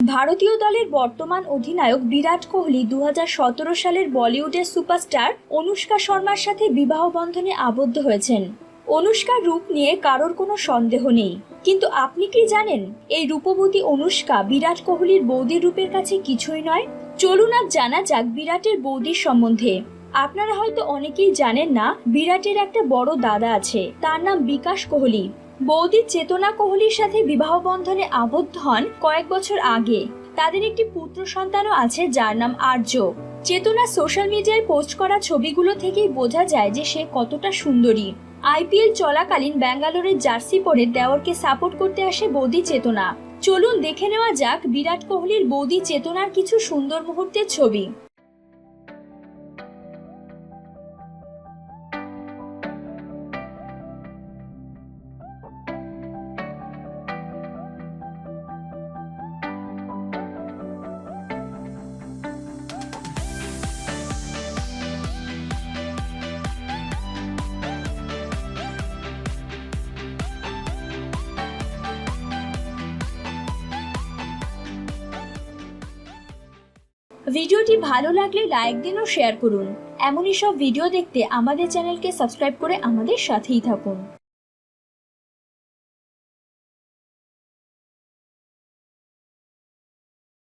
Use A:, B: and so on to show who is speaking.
A: ভারতীয় দলের বর্তমান অধিনায়ক বিরাট কোহলি দু হাজার সতেরো সালের বলিউডের সুপারস্টার অনুষ্কা শর্মার সাথে বিবাহ বন্ধনে আবদ্ধ হয়েছেন। অনুষ্কার রূপ নিয়ে কারোর কোনো সন্দেহ নেই। কিন্তু আপনি কি জানেন, এই রূপবতী অনুষ্কা বিরাট কোহলির বৌদির রূপের কাছে কিছুই নয়? চলুন আজ জানা যাক বিরাটের বৌদির সম্বন্ধে। আপনারা হয়তো অনেকেই জানেন না, বিরাটের একটা বড় দাদা আছে। তার নাম বিকাশ কোহলি। বৌদি চেতনা কোহলির সাথে বিবাহ বন্ধনে আবদ্ধ হন কয়েক বছর আগে। তাদের একটি পুত্র সন্তানও আছে যার নাম আর্য। চেতনা সোশ্যাল মিডিয়ায় পোস্ট করা ছবিগুলো থেকেই বোঝা যায় যে সে কতটা সুন্দরী। আইপিএল চলাকালীন ব্যাঙ্গালোরের জার্সি পরে দেওয়ারকে সাপোর্ট করতে আসে বৌদি চেতনা। চলুন দেখে নেওয়া যাক বিরাট কোহলির বৌদি চেতনার কিছু সুন্দর মুহূর্তের ছবি। ভিডিওটি ভালো লাগলে লাইক দিন ও শেয়ার করুন। এমনই সব ভিডিও দেখতে আমাদের চ্যানেলকে সাবস্ক্রাইব করে আমাদের সাথেই থাকুন।